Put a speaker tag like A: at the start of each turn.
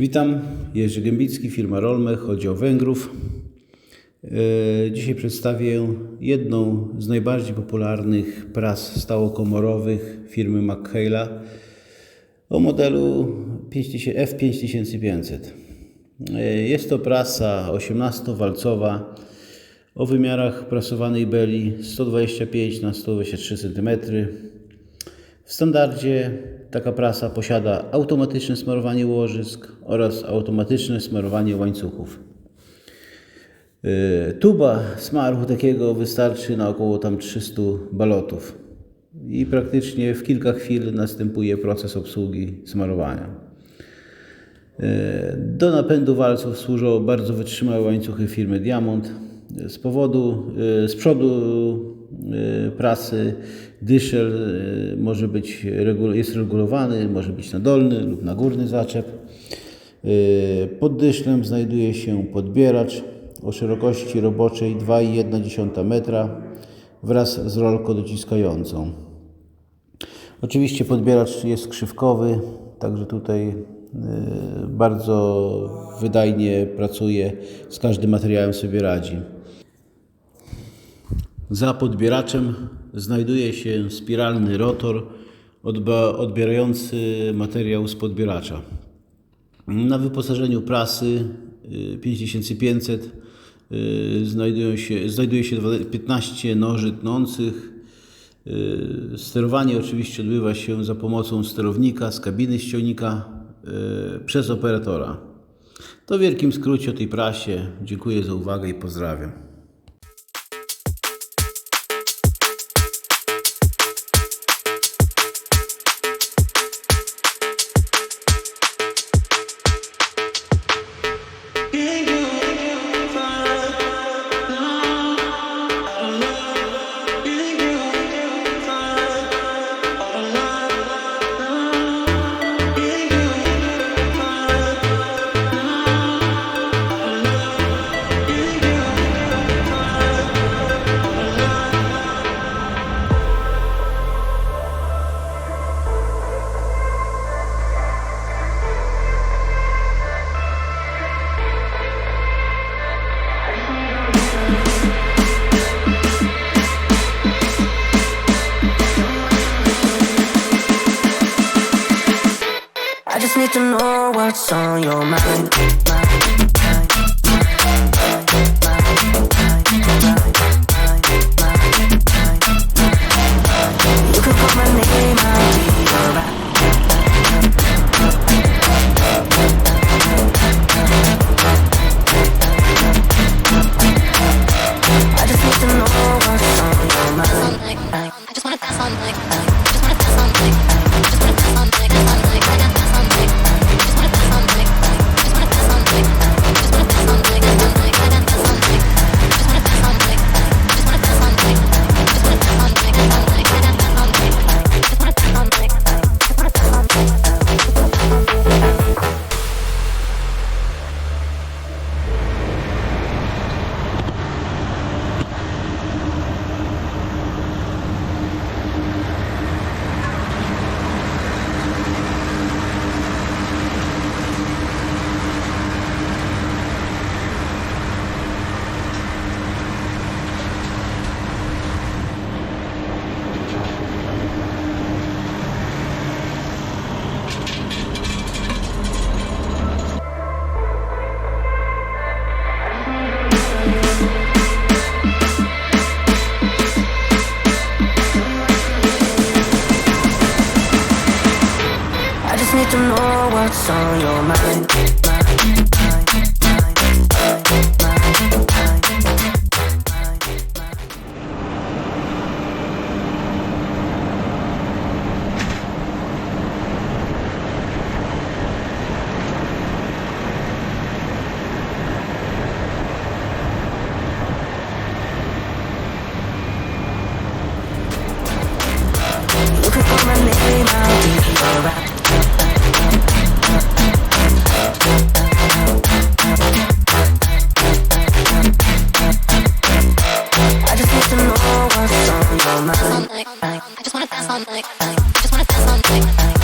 A: Witam, Jerzy Gębicki, firma Rolmech, oddział Węgrów. E, Dzisiaj przedstawię jedną z najbardziej popularnych pras stałokomorowych firmy McHale'a o modelu 5000 F5500. E, Jest to prasa 18-walcowa o wymiarach prasowanej beli 125 na 123 cm. W standardzie taka prasa posiada automatyczne smarowanie łożysk oraz automatyczne smarowanie łańcuchów. Yy, Tuba smaru takiego wystarczy na około tam 300 balotów i praktycznie w kilka chwil następuje proces obsługi smarowania. Yy, Do napędu walców służą bardzo wytrzymałe łańcuchy firmy Diamond. Z powodu, z przodu prasy dyszel yy, może być, jest regulowany, może być na dolny lub na górny zaczep. Yy, Pod dyszlem znajduje się podbieracz o szerokości roboczej 2,1 metra wraz z rolką dociskającą. Oczywiście podbieracz jest krzywkowy, także tutaj y, bardzo wydajnie pracuje, z każdym materiałem sobie radzi. Za podbieraczem znajduje się spiralny rotor odbierający materiał z podbieracza. Na wyposażeniu prasy y, 5500 y, znajdują się, znajduje się dwa- 15 noży tnących. Y, Sterowanie oczywiście odbywa się za pomocą sterownika z kabiny ściągnika y, przez operatora. To w wielkim skrócie o tej prasie. Dziękuję za uwagę i pozdrawiam.
B: I need to know what's on your mind. You to know what's on your mind.
C: mind. dance all night. I just wanna dance
B: all night.